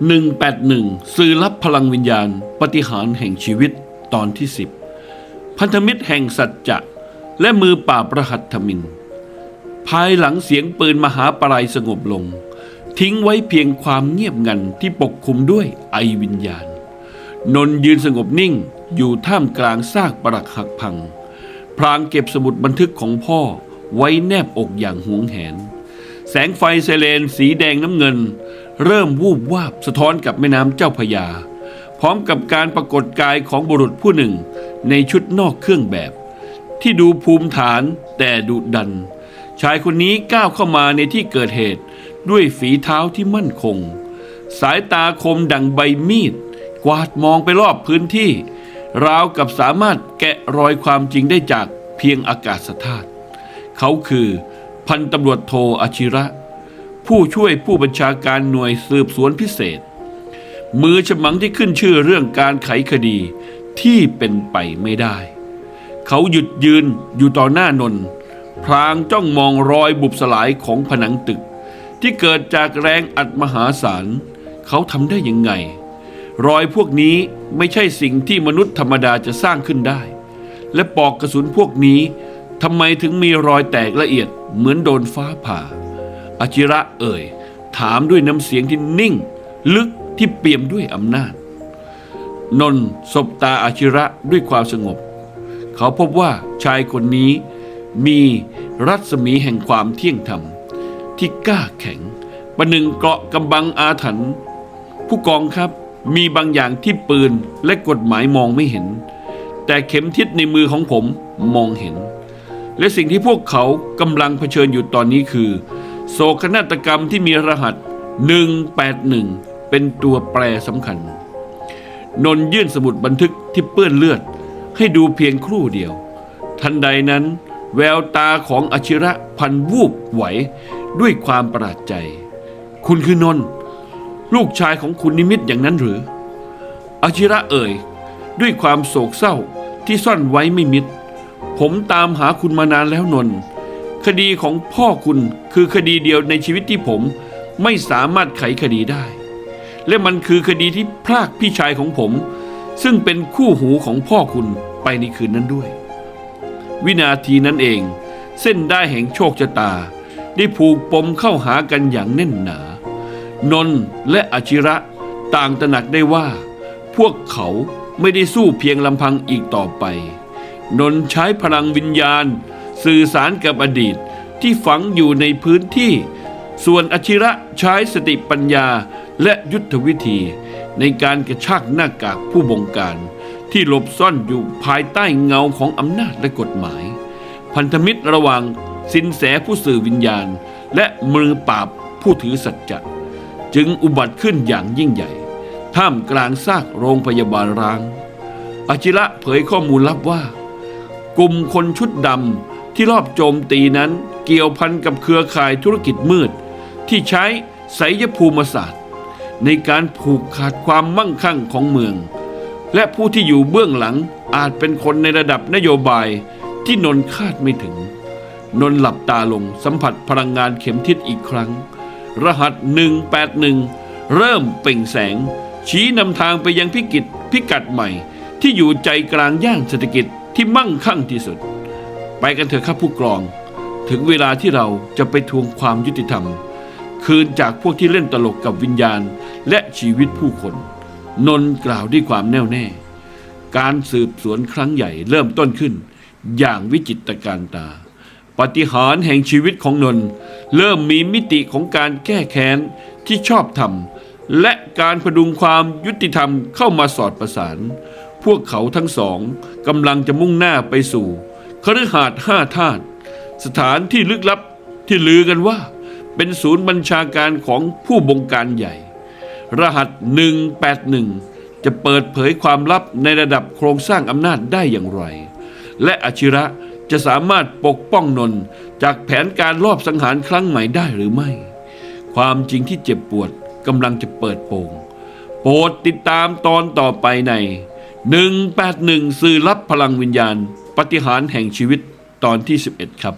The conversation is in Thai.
181 สื่อลับพลังวิญญาณ ปฏิหารแห่งชีวิตตอนที่ 10 พันธมิตรแห่งสัจจะ และมือป่าประหัตถมิน ภายหลังเสียงปืนมหาปลายสงบลง ทิ้งไว้เพียงความเงียบงันที่ปกคลุมด้วยไอวิญญาณ นนยืนสงบนิ่งอยู่ท่ามกลางซากปรักหักพัง พรางเก็บสมุดบันทึกของพ่อไว้แนบอกอย่างหวงแหน แสงไฟไซเรนสีแดงน้ำเงิน เริ่มวูบวาบสะท้อนกับแม่น้ำเจ้าพยา พร้อมกับการปรากฏกายของบุรุษผู้หนึ่งในชุดนอกเครื่องแบบ ที่ดูภูมิฐานแต่ดุดัน ชายคนนี้ก้าวเข้ามาในที่เกิดเหตุด้วยฝีเท้าที่มั่นคง สายตาคมดังใบมีด กวาดมองไปรอบพื้นที่ ราวกับสามารถแกะรอยความจริงได้จากเพียงอากาศธาตุเขาคือพันตำรวจโทอาชิระ ผู้ช่วยผู้บัญชาการหน่วยสืบสวนพิเศษ มือฉมังที่ขึ้นชื่อเรื่องการไขคดีที่เป็นไปไม่ได้ เขาหยุดยืนอยู่ต่อหน้านนท์พรางจ้องมองรอยบุบสลายของผนังตึก ที่เกิดจากแรงอัดมหาศาล เขาทำได้ยังไง รอยพวกนี้ไม่ใช่สิ่งที่มนุษย์ธรรมดาจะสร้างขึ้นได้ และปอกกระสุนพวกนี้ทำไมถึงมีรอยแตกละเอียดเหมือนโดนฟ้าผ่า อาชิระเอ่ย ถามด้วยน้ำเสียงที่นิ่ง ลึกที่เปี่ยมด้วยอำนาจ นนท์สบตาอาชิระด้วยความสงบ เขาพบว่าชายคนนี้มีรัศมีแห่งความเที่ยงธรรม ที่กล้าแข็งประหนึ่งเกราะกำบังอาถรรพ์ผู้กองครับมีบางอย่างที่ปืนและกฎหมายมองไม่เห็น แต่เข็มทิศในมือของผมมองเห็น และสิ่งที่พวกเขากำลังเผชิญอยู่ตอนนี้คือ โศกนาฏกรรมที่มีรหัส 181 เป็นตัวแปรสำคัญ นนยื่นสมุดบันทึกที่เปื้อนเลือด ให้ดูเพียงครู่เดียว ทันใดนั้น แววตาของอชิระพันวูบไหวด้วยความประหลาดใจ คุณคือนนลูกชายของคุณนิมิตอย่างนั้นหรือ อชิระเอ่ย ด้วยความโศกเศร้าที่ซ่อนไว้ไม่มิด ผมตามหาคุณมานานแล้วนนท์ คดีของพ่อคุณคือคดีเดียวในชีวิตที่ผมไม่สามารถไขคดีได้ และมันคือคดีที่พรากพี่ชายของผม ซึ่งเป็นคู่หูของพ่อคุณไปในคืนนั้นด้วย วินาทีนั้นเอง เส้นได้แห่งโชคชะตา ได้ผูกปมเข้าหากันอย่างแน่นหนา นนและอชิระต่างตระหนักได้ว่า พวกเขาไม่ได้สู้เพียงลำพังอีกต่อไป นนใช้พลังวิญญาณ สื่อสารกับอดีตที่ฝังอยู่ในพื้นที่ ส่วนอชิระใช้สติปัญญาและยุทธวิธี ในการกระชากหน้ากากผู้บงการ ที่หลบซ่อนอยู่ภายใต้เงาของอำนาจและกฎหมาย พันธมิตรระหว่างสินแสผู้สื่อวิญญาณ และมือปราบผู้ถือสัจจะจึงอุบัติขึ้นอย่างยิ่งใหญ่ ท่ามกลางซากโรงพยาบาลร้างอาชิระเผยข้อมูลลับว่า กลุ่มคนชุดดำ ที่รอบโจมตีนั้นเกี่ยวพันกับเครือข่ายธุรกิจมืด ที่ใช้ไสยภูมิศาสตร์ ในการผูกขาดความมั่งคั่งของเมือง และผู้ที่อยู่เบื้องหลังอาจเป็นคนในระดับนโยบายที่นนท์คาดไม่ถึง นนท์หลับตาลงสัมผัสพลังงานเข็มทิศอีกครั้ง รหัส 181 เริ่มเปล่งแสง ชี้นำทางไปยังพิกิจพิกัดใหม่ ที่อยู่ใจกลางย่านเศรษฐกิจที่มั่งคั่งที่สุด ไปกันเถอะครับผู้กรอง ถึงเวลาที่เราจะไปทวงความยุติธรรม คืนจากพวกที่เล่นตลกกับวิญญาณและชีวิตผู้คน นนท์กล่าวด้วยความแน่วแน่ การสืบสวนครั้งใหญ่เริ่มต้นขึ้น อย่างวิจิตรการตา ปฏิหารแห่งชีวิตของนนท์เริ่มมีมิติของการแก้แค้นที่ชอบธรรมและการพดุงความยุติธรรมเข้ามาสอดประสาน พวกเขาทั้งสองกำลังจะมุ่งหน้าไปสู่ คฤหาสน์ห้าธาตุสถานที่ลึกลับที่ลือกันว่า เป็นศูนย์บัญชาการของผู้บงการใหญ่ รหัส 181 จะเปิดเผยความลับในระดับโครงสร้างอำนาจได้อย่างไร และอชิระจะสามารถปกป้องนนท์จากแผนการลอบสังหารครั้งใหม่ได้หรือไม่ ความจริงที่เจ็บปวดกำลังจะเปิดโปงโปรดติดตามตอนต่อไปใน 181 สื่อลับพลังวิญญาณ ปฏิหารแห่งชีวิตตอนที่ 11 ครับ